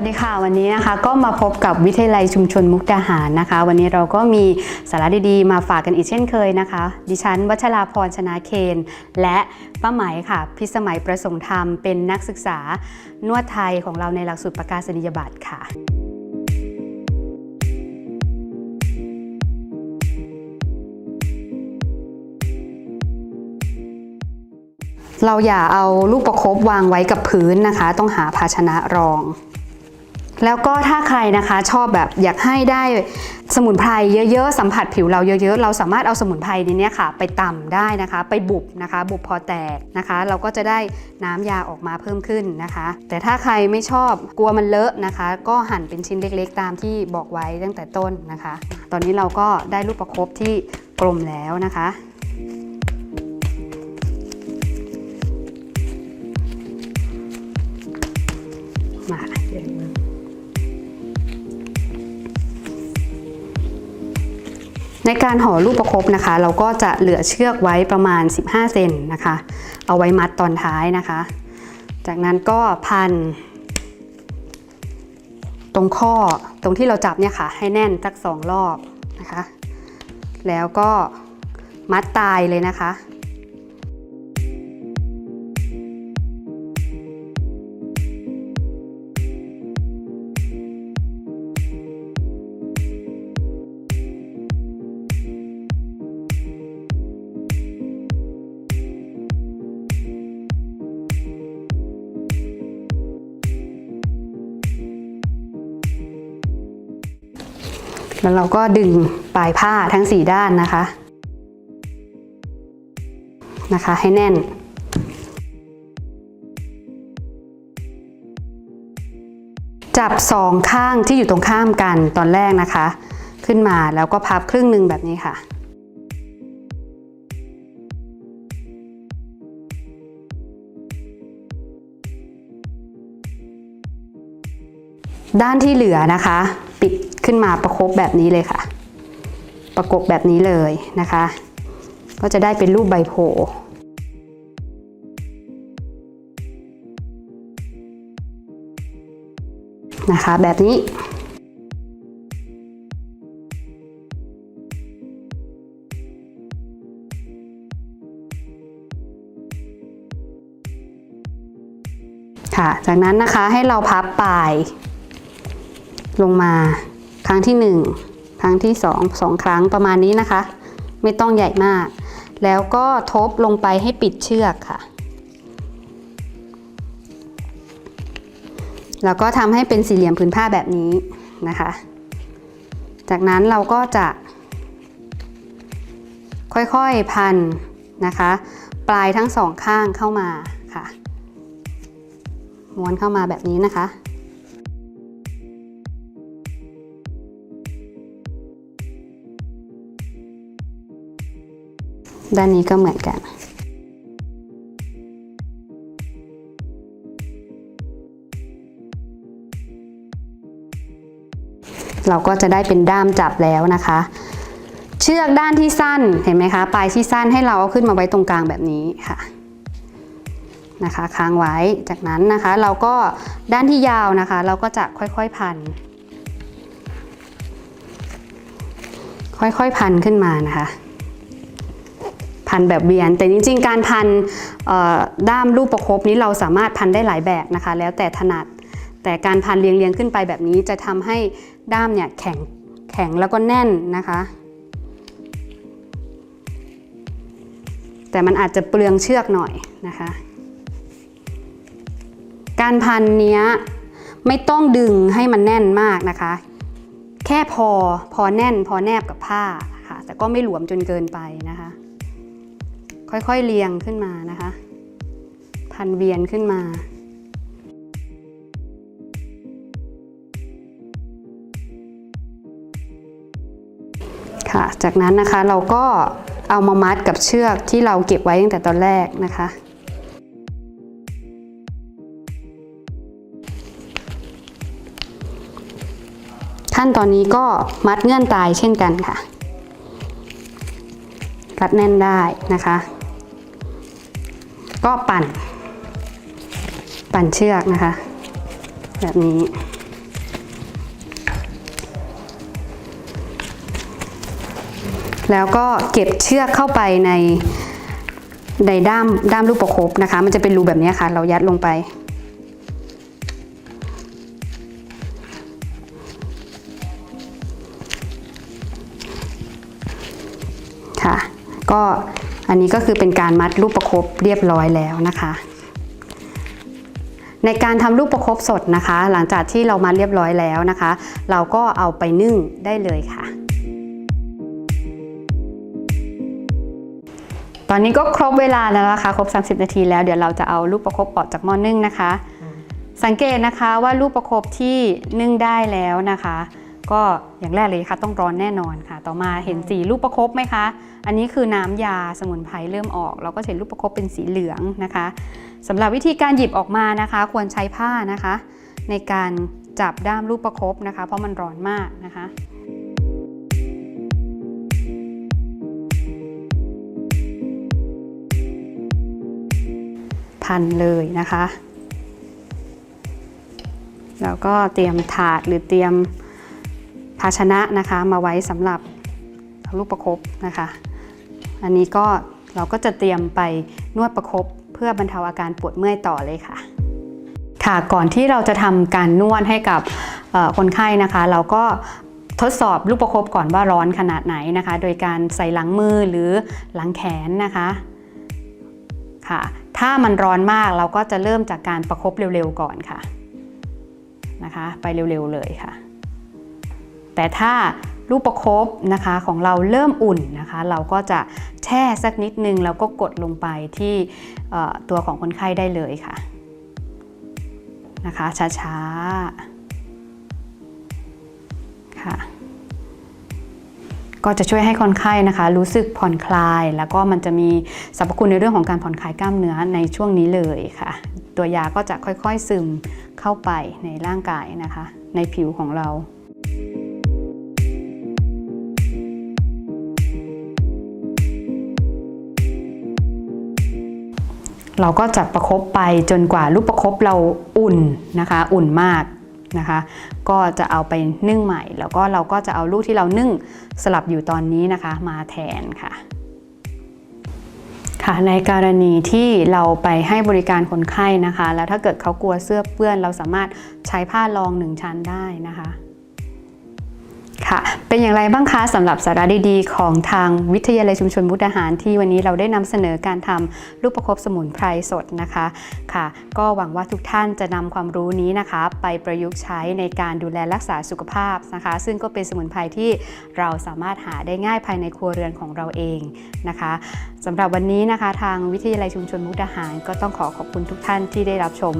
วัสดีค่ะ วันนี้นะคะก็มาพบกับวิทยาลัยชุมชนมุกดาหารนะคะ วันนี้เราก็มีสาระดีๆ มาฝากกันอีกเช่นเคยนะคะ ดิฉันวัชราพรชนะเคน และป้าไหมค่ะ พิสมัยประสงค์ธรรมเป็นนักศึกษานวดไทยของเราในหลักสูตรประกาศนียบัตรค่ะเราอย่าเอาลูกประคบวางไว้กับพื้นนะคะ ต้องหาภาชนะรอง แล้วก็ถ้าใครนะคะชอบแบบอยากให้ได้สมุนไพรเยอะๆสัมผัสผิวเราเยอะๆ เราสามารถเอาสมุนไพรในนี้ค่ะ ไปตำได้นะคะ ไปบุบนะคะ บุบพอแตกนะคะ เราก็จะได้น้ำยาออกมาเพิ่มขึ้นนะคะ แต่ถ้าใครไม่ชอบกลัวมันเลอะนะคะ ก็หั่นเป็นชิ้นเล็กๆ ตามที่บอกไว้ตั้งแต่ต้นนะคะ ตอนนี้เราก็ได้ลูกประคบที่กลมแล้วนะคะ ในการห่อลูกประคบนะคะ เราก็จะเหลือเชือกไว้ประมาณ 15 เซนนะคะ เอาไว้มัดตอนท้ายนะคะ จากนั้นก็พัน ตรงข้อตรงที่เราจับเนี่ยค่ะ ให้แน่นสักสองรอบนะคะ แล้วก็มัดตายเลยนะคะ แล้วเราก็ดึงปลายผ้าทั้ง 4 ด้านนะคะ นะคะ ให้แน่น จับสองข้างที่อยู่ตรงข้ามกันตอนแรกนะคะ ขึ้นมาแล้วก็พับครึ่งหนึ่งแบบนี้ค่ะด้านที่เหลือนะคะ ปิด ขึ้นมาประคบแบบนี้เลยค่ะ ประกบแบบนี้เลยนะคะ ก็จะได้เป็นรูปใบโพนะคะแบบนี้ ค่ะ จากนั้นนะคะให้เราพับปลายลงมา ครั้งที่ 1 ครั้งที่ 2 2 ครั้งประมาณนี้นะคะ ไม่ต้องใหญ่มาก แล้วก็ทบลงไปให้ปิดเชือกค่ะ แล้วก็ทำให้เป็นสี่เหลี่ยมผืนผ้าแบบนี้นะคะ จากนั้นเราก็จะ ค่อยๆพันนะคะ ปลายทั้งสองข้างเข้ามาค่ะ ม้วนเข้ามาแบบนี้นะคะ ด้านนี้ก็เหมือนกัน เราก็จะได้เป็นด้ามจับแล้วนะคะ เชือกด้านที่สั้นเห็นไหมคะ ปลายที่สั้นให้เราเอาขึ้นมาไว้ตรงกลางแบบนี้ค่ะนะคะค้างไว้จากนั้นนะคะเราก็ด้านที่ยาวนะคะ เราก็จะค่อยๆพัน ค่อยๆพันขึ้นมานะคะ พันแบบเวียน แต่จริง ๆ การพันด้ามรูปประคบนี้เราสามารถพันได้หลายแบบนะคะ แล้วแต่ถนัด แต่การพันเรียงๆขึ้นไปแบบนี้จะทำให้ด้ามเนี่ยแข็งแข็งแล้วก็แน่นนะคะ แต่มันอาจจะเปลืองเชือกหน่อยนะคะ การพันเนี้ยไม่ต้องดึงให้มันแน่นมากนะคะ แค่พอพอแน่นพอแนบกับผ้าค่ะแต่ก็ไม่หลวมจนเกินไปนะคะ ค่อยๆเรียงขึ้นมานะคะ พันเวียนขึ้นมา ค่ะ จากนั้นนะคะเราก็เอามามัดกับเชือกที่เราเก็บไว้ตั้งแต่ตอนแรกนะคะ ขั้นตอนนี้ก็มัดเงื่อนตายเช่นกันค่ะรัดแน่นได้นะคะ ก็ปั่น ปั่นเชือกนะคะ แบบนี้แล้วก็เก็บเชือกเข้าไปในในด้ามด้ามลูกประคบนะคะ มันจะเป็นรูแบบนี้ค่ะ เรายัดลงไป ค่ะ ก็ อันนี้ก็คือเป็นการมัดลูกประคบเรียบร้อยแล้วนะคะ ในการทำลูกประคบสดนะคะ หลังจากที่เรามาเรียบร้อยแล้วนะคะ เราก็เอาไปนึ่งได้เลยค่ะ ตอนนี้ก็ครบเวลาแล้วนะคะครบ 30 นาทีแล้วเดี๋ยวเราจะเอาลูกประคบออกจากหม้อนึ่งนะคะ สังเกตนะคะว่าลูกประคบที่นึ่งได้แล้วนะคะ ก็อย่างแรกเลยค่ะต้องร้อนแน่นอนค่ะ ต่อมาเห็นสีลูกประคบไหมคะ อันนี้คือน้ำยาสมุนไพรเริ่มออก เราก็เห็นลูกประคบเป็นสีเหลืองนะคะสำหรับวิธีการหยิบออกมานะคะ ควรใช้ผ้านะคะ ในการจับด้ามลูกประคบนะคะ เพราะมันร้อนมากนะคะพันเลยนะคะแล้วก็เตรียมถาดหรือเตรียมภาชนะนะคะ มาไว้สำหรับเอาลูกประคบนะคะ อันนี้ก็เราก็จะเตรียมไปนวดประคบเพื่อบรรเทาอาการปวดเมื่อยต่อเลยค่ะ ค่ะก่อนที่เราจะทำการนวดให้กับคนไข้นะคะ เราก็ทดสอบลูกประคบก่อนว่าร้อนขนาดไหนนะคะ โดยการใส่หลังมือหรือหลังแขนนะคะค่ะ ถ้ามันร้อนมากเราก็จะเริ่มจากการประคบเร็วๆก่อนค่ะนะคะ ไปเร็วๆเลยค่ะ แต่ถ้า ลูกประคบนะคะของเราเริ่มอุ่นนะคะ เราก็จะแช่สักนิดนึงแล้วก็กดลงไปที่ตัวของคนไข้ได้เลยค่ะนะคะช้าๆค่ะก็จะช่วยให้คนไข้นะคะ รู้สึกผ่อนคลาย แล้วก็มันจะมีสรรพคุณในเรื่องของการผ่อนคลายกล้ามเนื้อในช่วงนี้เลยค่ะ ตัวยาก็จะค่อยๆซึมเข้าไปในร่างกายนะคะ ในผิวของเรา เราก็จะประคบไปจนกว่าลูกประคบเราอุ่นนะคะ อุ่นมากนะคะ ก็จะเอาไปนึ่งใหม่ แล้วก็เราก็จะเอาลูกที่เรานึ่งสลับอยู่ตอนนี้นะคะ มาแทนค่ะค่ะในกรณีที่เราไปให้บริการคนไข้นะคะ แล้วถ้าเกิดเขากลัวเสื้อเปื้อน เราสามารถใช้ผ้ารองหนึ่งชั้นได้นะคะ ค่ะ เป็นอย่างไรบ้างคะสำหรับสาระดีๆ ของทางวิทยาลัยชุมชนมุกดาหารที่วันนี้เราได้นำเสนอการทำลูกประคบสมุนไพรสดนะคะค่ะ ก็หวังว่าทุกท่านจะนำความรู้นี้นะคะ ไปประยุกต์ใช้ในการดูแลรักษาสุขภาพนะคะ ซึ่งก็เป็นสมุนไพรที่เราสามารถหาได้ง่ายภายในครัวเรือนของเราเองนะคะสำหรับวันนี้นะคะ ทางวิทยาลัยชุมชนมุกดาหาร ก็ต้องขอขอบคุณทุกท่านที่ได้รับชม